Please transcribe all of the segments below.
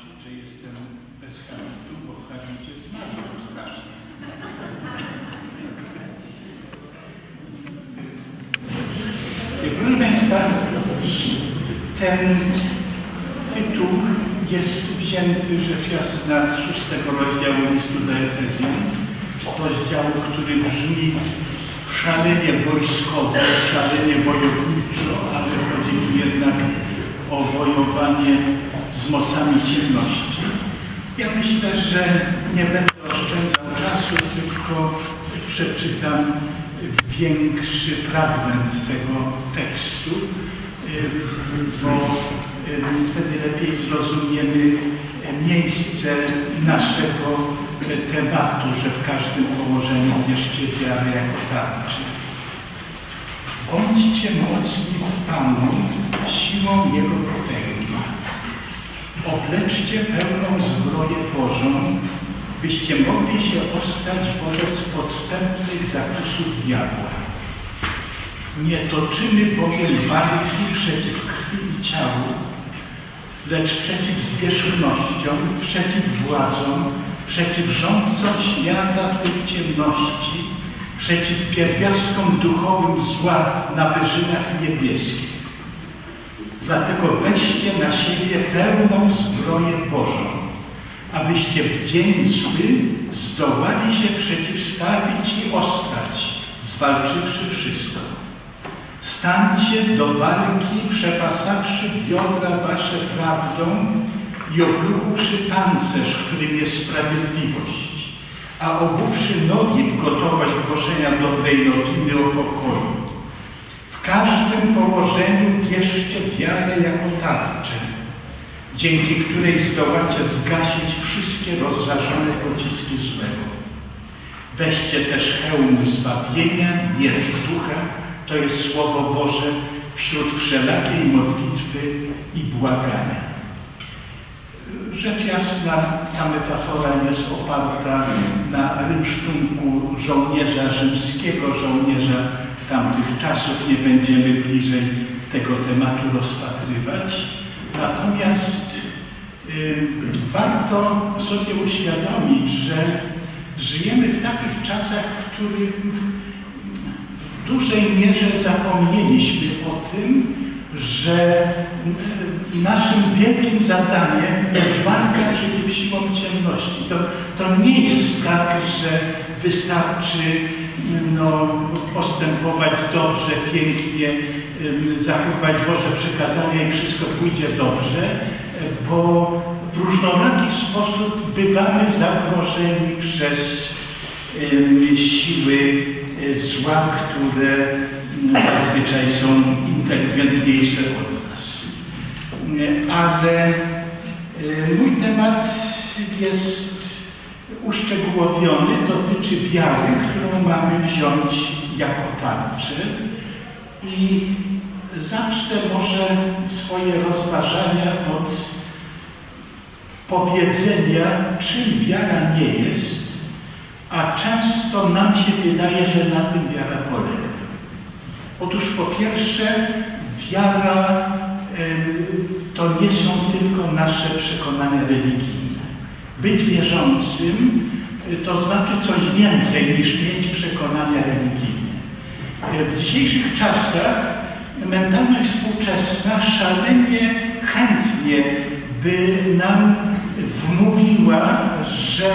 tłumaczyć, że jestem bez habitu, bo w habicie zmarłem strasznie. Proszę Państwa, ten tytuł jest wzięty rzecz jasna z szóstego rozdziału listu do Efezjan, rozdziału, który brzmi szalenie wojskowo, szalenie wojowniczo, ale chodzi tu jednak o wojowanie z mocami ciemności. Ja myślę, że nie będę oszczędzał czasu, tylko przeczytam większy fragment tego tekstu, bo wtedy lepiej zrozumiemy miejsce naszego tematu, że w każdym położeniu bierzcie wiarę jako tarczy. Bądźcie mocni w Panu siłą Jego potęgi. Obleczcie pełną zbroję Bożą, byście mogli się ostać wobec podstępnych zakusów diabła. Nie toczymy bowiem walki przeciw krwi i ciału, lecz przeciw zwierzchnościom, przeciw władzom, przeciw rządcom świata tych ciemności, przeciw pierwiastkom duchowym zła na wyżynach niebieskich. Dlatego weźcie na siebie pełną zbroję Bożą, abyście w dzień zły zdołali się przeciwstawić i ostać, zwalczywszy wszystko. Stańcie do walki, przepasawszy biodra wasze prawdą i obruchłszy pancerz, którym jest sprawiedliwość, a obuwszy nogi w gotowość głoszenia dobrej nowiny o pokoju. W każdym położeniu bierzcie wiarę jako tarczę, dzięki której zdołacie zgasić wszystkie rozrażone pociski złego. Weźcie też hełm zbawienia, miecz ducha, to jest Słowo Boże wśród wszelakiej modlitwy i błagania. Rzecz jasna, ta metafora jest oparta na rynsztunku żołnierza rzymskiego, żołnierza tamtych czasów. Nie będziemy bliżej tego tematu rozpatrywać. Natomiast y, warto sobie uświadomić, że żyjemy w takich czasach, w których w dużej mierze zapomnieliśmy o tym, że naszym wielkim zadaniem jest walka przeciw siłom ciemności. To, to nie jest tak, że wystarczy no, postępować dobrze, pięknie, zachować Boże przekazania i wszystko pójdzie dobrze, bo w różnoraki sposób bywamy zagrożeni przez siły zła, które zazwyczaj są inteligentniejsze od nas. Ale mój temat jest uszczegółowiony, dotyczy wiary, którą mamy wziąć jako tarczę i zacznę może swoje rozważania od powiedzenia, czym wiara nie jest, a często nam się wydaje, że na tym wiara polega. Otóż po pierwsze, wiara to nie są tylko nasze przekonania religijne. Być wierzącym to znaczy coś więcej niż mieć przekonania religijne. W dzisiejszych czasach mentalność współczesna szalenie chętnie by nam wmówiła, że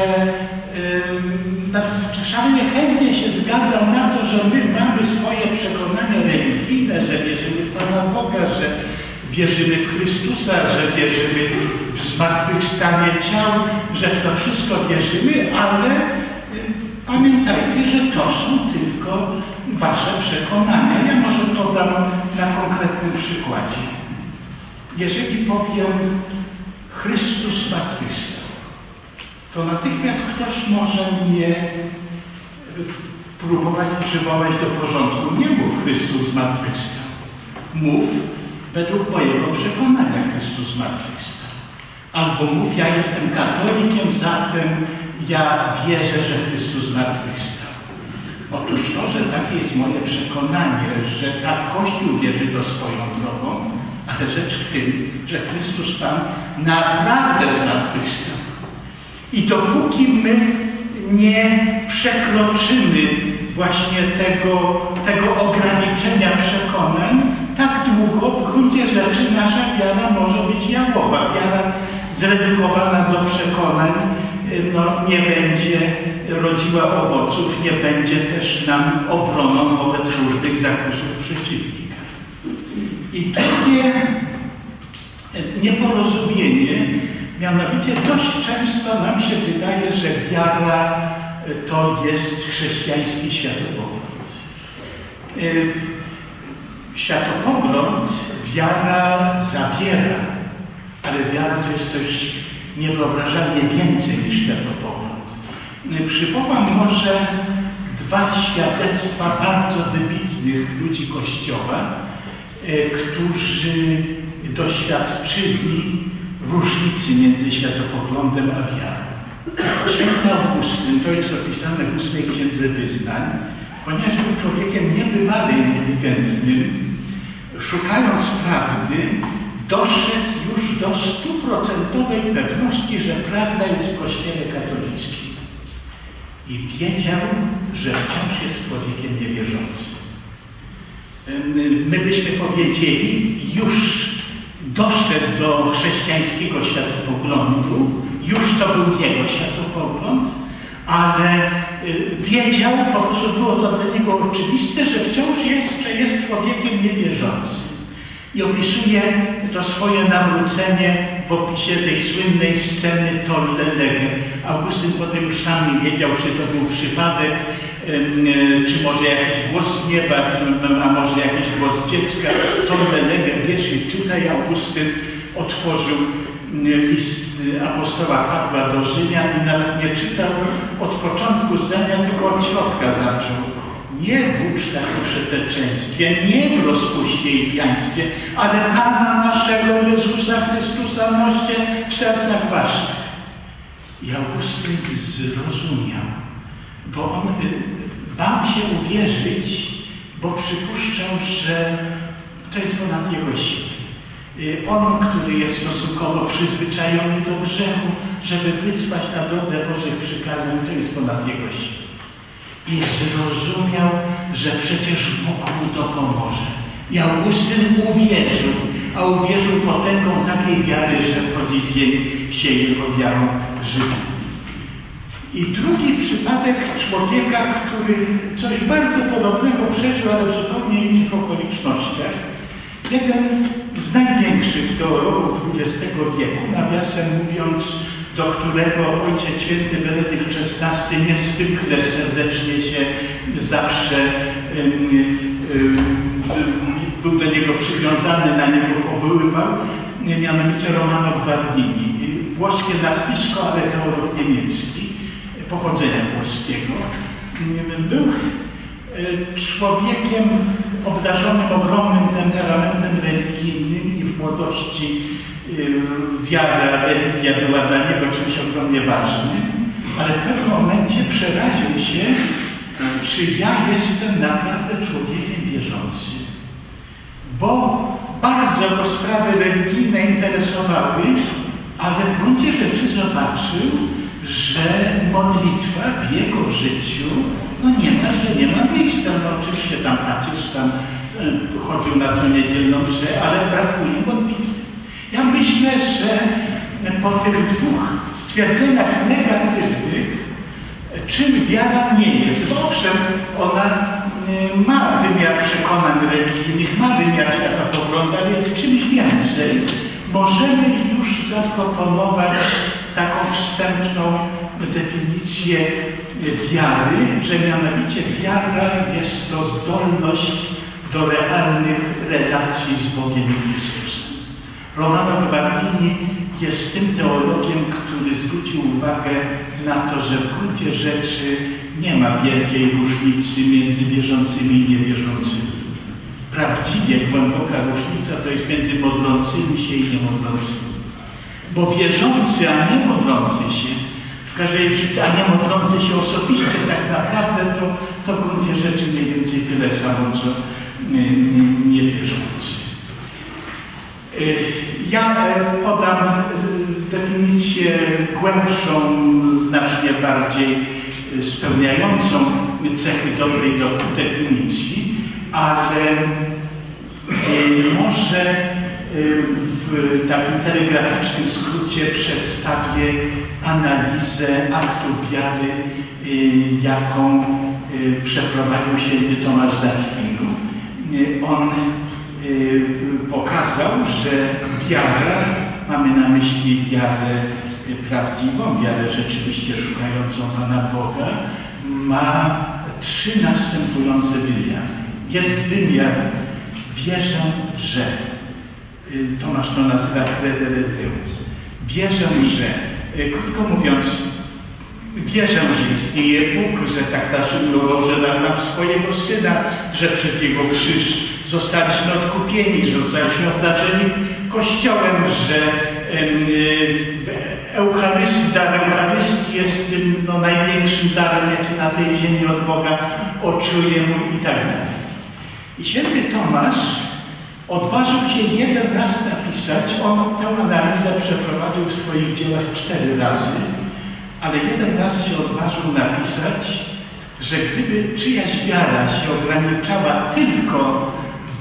szalenie chętnie się zgadzał na to, że my mamy swoje przekonania religijne, że wierzymy w Pana Boga, że wierzymy w Chrystusa, że wierzymy w zmartwychwstanie ciał, że w to wszystko wierzymy, ale pamiętajcie, że to są tylko wasze przekonania. Ja może podam na konkretnym przykładzie. Jeżeli powiem Chrystus zmartwychwstał, to natychmiast ktoś może mnie próbować przywołać do porządku. Nie mów Chrystus zmartwychwstał. Mów według mojego przekonania Chrystus zmartwychwstał. Albo mów, ja jestem katolikiem, zatem ja wierzę, że Chrystus zmartwychwstał. Otóż to, że takie jest moje przekonanie, że tak Kościół wierzy to swoją drogą, Ale rzecz w tym, że Chrystus Pan naprawdę zmartwychwstał. I dopóki my nie przekroczymy właśnie tego, tego ograniczenia przekonań, tak długo w gruncie rzeczy nasza wiara może być jałowa. Wiara zredukowana do przekonań no, nie będzie rodziła owoców, nie będzie też nam obroną wobec różnych zakusów przeciwnika. I drugie nieporozumienie, mianowicie dość często nam się wydaje, że wiara to jest chrześcijański światopogląd. Światopogląd wiara zawiera, ale wiara to jest coś niewyobrażalnie więcej niż światopogląd. Przywołam może dwa świadectwa bardzo wybitnych ludzi Kościoła, którzy doświadczyli różnicy między światopoglądem a wiarą. Święty Augustyn, to jest opisane w ósmej Księdze Wyznań, ponieważ był człowiekiem niebywale inteligentnym, szukając prawdy, doszedł już do stuprocentowej pewności, że prawda jest w Kościele katolickim. I wiedział, że wciąż jest człowiekiem niewierzącym. My byśmy powiedzieli, już doszedł do chrześcijańskiego światopoglądu, już to był jego światopogląd, ale wiedział, po prostu było to dla niego oczywiste, że wciąż jeszcze jest człowiekiem niewierzącym. I opisuje to swoje nawrócenie w opisie tej słynnej sceny Tolle Lege. Augustyn potem już sam nie wiedział, czy to był przypadek, czy może jakiś głos nieba, a może jakiś głos dziecka. Tolle Lege, wiesz, i tutaj Augustyn otworzył list apostoła Pawła do Rzymian i nawet nie czytał od początku zdania, tylko od środka zaczął. Nie w ucztach i przeteczeństwie, nie w rozpuście i pijaństwie, ale Pana naszego Jezusa Chrystusa noście w sercach waszych. I Augustyn zrozumiał, bo on bał się uwierzyć, bo przypuszczał, że to jest ponad jego siły. On, który jest stosunkowo przyzwyczajony do grzechu, żeby wytrwać na drodze Bożych przykazań, to jest ponad jego siły. I zrozumiał, że przecież Bóg mu to pomoże. I Augustyn uwierzył, a uwierzył potęgą takiej wiary, że po dziś dzień się jego wiarą żywi. I drugi przypadek człowieka, który coś bardzo podobnego przeżył, ale w zupełnie innych okolicznościach. Jeden z największych teologów XX wieku, nawiasem mówiąc, do którego Ojciec Święty Benedykt XVI niezwykle serdecznie się zawsze był do niego przywiązany, na niego powoływał, mianowicie Romano Guardini. Włoskie nazwisko, ale teolog niemiecki, pochodzenia włoskiego. Był człowiekiem obdarzonym ogromnym temperamentem religijnym i w młodości wiara, religia była dla niego czymś ogromnie ważnym, ale w pewnym momencie przeraził się, czy ja jestem naprawdę człowiekiem wierzącym. Bo bardzo go sprawy religijne interesowały, ale w gruncie rzeczy zobaczył, że modlitwa w jego życiu no nie ma, że nie ma miejsca. No oczywiście tam papież tam chodził na co niedzielną mszę, ale brakuje modlitwy. Ja myślę, że po tych dwóch stwierdzeniach negatywnych, czym wiara nie jest. Owszem, ona ma wymiar przekonań religijnych, ma wymiar światopoglądu, ale jest czymś więcej. Możemy już zaproponować taką wstępną definicję wiary, że mianowicie wiara jest to zdolność do realnych relacji z Bogiem Chrystusem. Romano Guardini jest tym teologiem, który zwrócił uwagę na to, że w gruncie rzeczy nie ma wielkiej różnicy między wierzącymi i niewierzącymi. Prawdziwie głęboka różnica to jest między modlącymi się i niemodlącymi. Bo wierzący, a nie modlący się, w każdej razie, a nie modlący się osobiście, tak naprawdę to, to w gruncie rzeczy mniej więcej tyle samo, co niewierzący. Y, Ja e, podam e, definicję głębszą, znacznie bardziej e, spełniającą cechy dobrej do definicji, ale może w takim telegraficznym skrócie przedstawię analizę aktu wiary, jaką przeprowadził święty Tomasz Zakwinu. E, On pokazał, że wiara, mamy na myśli wiarę prawdziwą, wiarę rzeczywiście szukającą Pana Boga, ma trzy następujące wymiary. Jest wymiar wierzę, że y, Tomasz to nazywa credere. Wierzę, że, y, krótko mówiąc, wierzę, że istnieje Bóg, że tak naszym że dał nam swojego Syna, że przez Jego krzyż zostaliśmy odkupieni, zostaliśmy obdarzeni Kościołem, że em, y, Eucharystii, dar Eucharystii jest tym no, największym darem, jaki na tej ziemi od Boga oczujemy i tak dalej. I święty Tomasz odważył się jeden raz napisać, on tę analizę przeprowadził w swoich dziełach cztery razy, ale jeden raz się odważył napisać, że gdyby czyjaś wiara się ograniczała tylko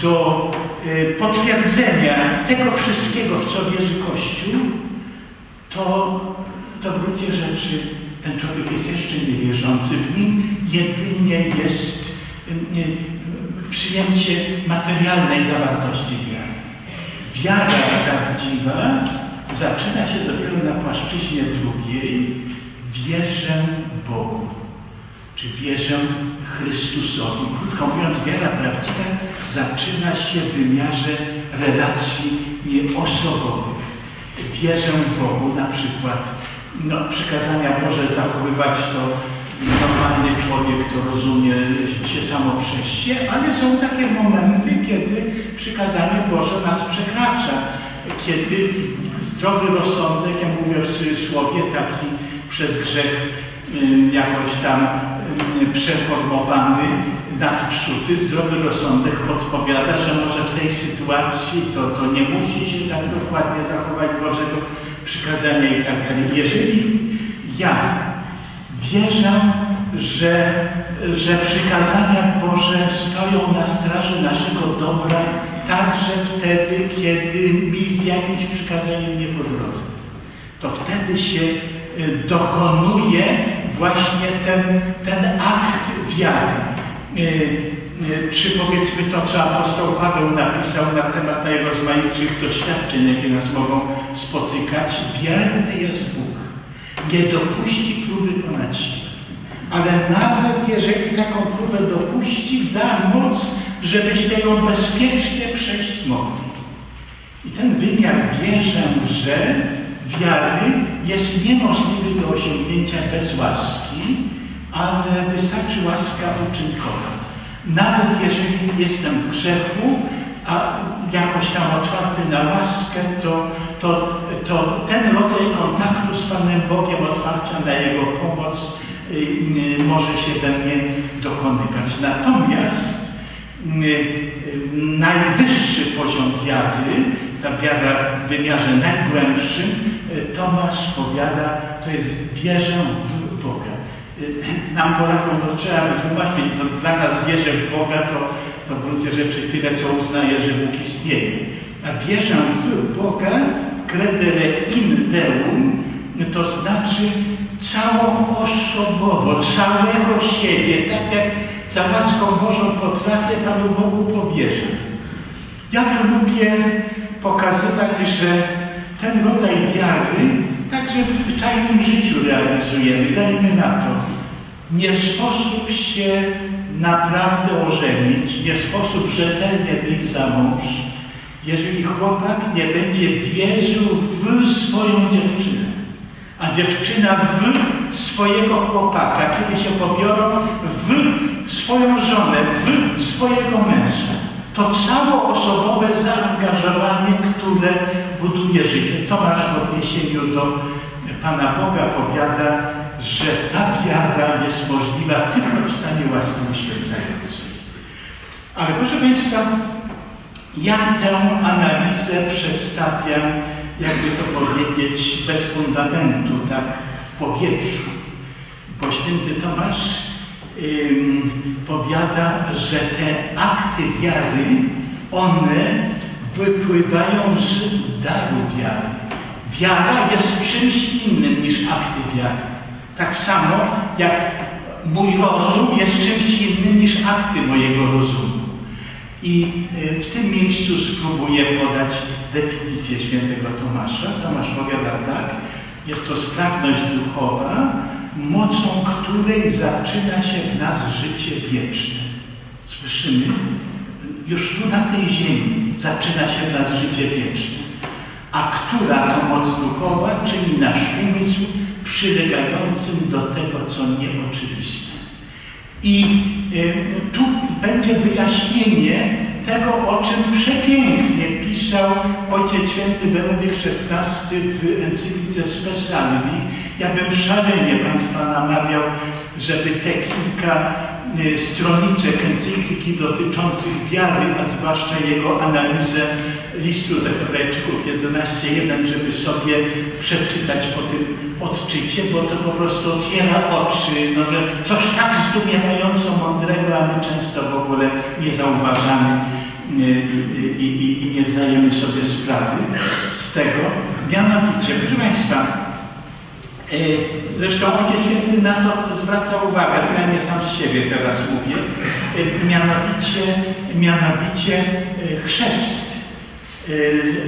do y, potwierdzenia tego wszystkiego, w co wierzy Kościół, to, to w gruncie rzeczy ten człowiek jest jeszcze niewierzący. W nim jedynie jest y, y, przyjęcie materialnej zawartości wiary. Wiara prawdziwa zaczyna się dopiero na płaszczyźnie drugiej. Wierzę Bogu, czy wierzę Chrystusowi. Krótko mówiąc, wiara prawdziwa zaczyna się w wymiarze relacji nieosobowych. Wierzę Bogu, na przykład no, przykazania Boże zachowywać to normalny człowiek to rozumie się samo przez się, ale są takie momenty, kiedy przykazanie Boże nas przekracza, kiedy zdrowy rozsądek, ja mówię w cudzysłowie, taki przez grzech ym, jakoś tam przeformowany, nadpsuty, zdrowy rozsądek podpowiada, że może w tej sytuacji to, to nie musi się tak dokładnie zachować Bożego przykazania i tak dalej. Jeżeli ja Wierzę, że, że przykazania Boże stoją na straży naszego dobra także wtedy, kiedy mi z jakimś przykazaniem nie po drodze. To wtedy się y, dokonuje właśnie ten, ten akt wiary. Y, y, Czy powiedzmy to, co apostoł Paweł napisał na temat najrozmaitszych doświadczeń, jakie nas mogą spotykać. Wierny jest Bóg nie dopuści próby ponad siłę. Ale nawet jeżeli taką próbę dopuści, da moc, żebyście ją bezpiecznie przejść mogli. I ten wymiar wierzę, że wiary jest niemożliwy do osiągnięcia bez łaski, ale wystarczy łaska uczynkowa. Nawet jeżeli jestem w grzechu, a jakoś tam otwarty na łaskę, to, to, to ten rodzaj kontaktu z Panem Bogiem, otwarcia na Jego pomoc y, y, może się we mnie dokonywać. Natomiast najwyższy poziom wiary, ta wiara w wymiarze najgłębszym, y, Tomasz powiada, to jest wierzę w Boga. Y, Nam Polakom to trzeba wytłumaczyć, to dla nas wierzę w Boga to, to w gruncie rzeczy tyle, co uznaje, że Bóg istnieje. A wierzę w Boga, credere in Deum, to znaczy całą osobowo, całego siebie, tak jak za łaską Bożą potrafię Panu Bogu powierzyć. Ja lubię pokazywać, że ten rodzaj wiary także w zwyczajnym życiu realizujemy. Dajmy na to. Nie sposób się naprawdę ożenić, nie sposób rzetelnie wyjść za mąż, jeżeli chłopak nie będzie wierzył w swoją dziewczynę, a dziewczyna w swojego chłopaka, kiedy się pobiorą w swoją żonę, w swojego męża. To całoosobowe zaangażowanie, które buduje życie. Tomasz w odniesieniu do Pana Boga powiada, że ta wiara jest możliwa tylko w stanie łaski uświęcającej. Ale proszę Państwa, Ja tę analizę przedstawiam, jakby to powiedzieć, bez fundamentu, tak w powietrzu. Bo święty Tomasz ym, powiada, że te akty wiary, one wypływają z daru wiary. Wiara jest czymś innym niż akty wiary. Tak samo jak mój rozum jest czymś innym niż akty mojego rozumu. I y, w tym miejscu spróbuję podać definicję świętego Tomasza. Tomasz powiada tak, jest to sprawność duchowa, mocą której zaczyna się w nas życie wieczne. Słyszymy? Już tu na tej ziemi zaczyna się w nas życie wieczne. A która to moc duchowa czyni nasz umysł przylegającym do tego, co nieoczywiste. I y, tu będzie wyjaśnienie tego, o czym przepięknie pisał ojciec święty Benedykt XVI w encyklice Spesalvi. Ja bym szalenie Państwa namawiał, żeby te kilka stroniczek encykliki dotyczących wiary, a zwłaszcza jego analizę listu do Hebrajczyków 11.1, żeby sobie przeczytać po tym odczycie, bo to po prostu otwiera oczy, no, że coś tak zdumiewająco mądrego, a my często w ogóle nie zauważamy y, i, i, i nie zdajemy sobie sprawy z tego. Mianowicie, proszę Państwa, y, Zresztą Ojciec Święty na to zwraca uwagę, to ja nie sam z siebie teraz mówię, y, mianowicie, mianowicie y, chrzest.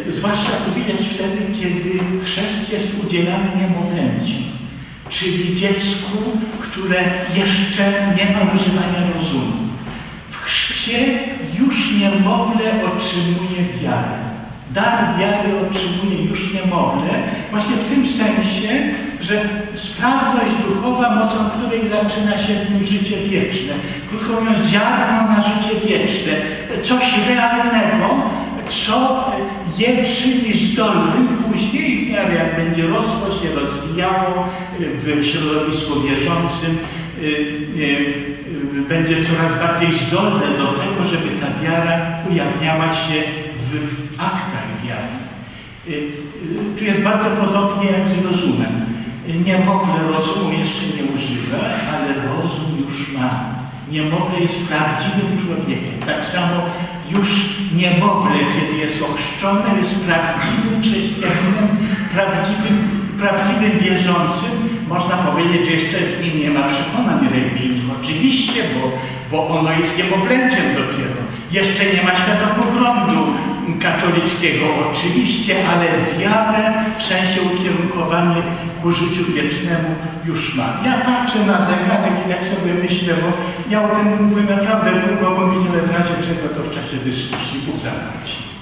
Zwłaszcza to widać wtedy, kiedy chrzest jest udzielany niemowlęciu, czyli dziecku, które jeszcze nie ma używania rozumu. W chrzcie już niemowlę otrzymuje wiarę. Dar wiary otrzymuje już niemowlę, właśnie w tym sensie, że sprawność duchowa, mocą której zaczyna się w nim życie wieczne. Krótko mówiąc, ziarno na życie wieczne. Coś realnego, co je czyni zdolnym później jak będzie rosło, się rozwijało w środowisku wierzącym, y, y, y, będzie coraz bardziej zdolne do tego, żeby ta wiara ujawniała się w aktach wiary. Y, y, Tu jest bardzo podobnie jak z rozumem. Niemowlę rozumu jeszcze nie używa, ale rozum już ma. Niemowlę jest prawdziwym człowiekiem. Tak samo już niemowlę, kiedy jest ochrzczone, jest prawdziwym chrześcijaninem, prawdziwym, prawdziwym wierzącym. Można powiedzieć, że jeszcze w nim nie ma przekonań religijnych. Oczywiście, bo, bo ono jest niemowlęciem dopiero. Jeszcze nie ma światopoglądu katolickiego, oczywiście, ale wiarę w sensie ukierunkowanie ku życiu wiecznemu już ma. Ja patrzę na zegarek i jak sobie myślę, bo ja o tym mógłbym naprawdę długo mówić, ale w razie czego to w czasie dyskusji zapłaci.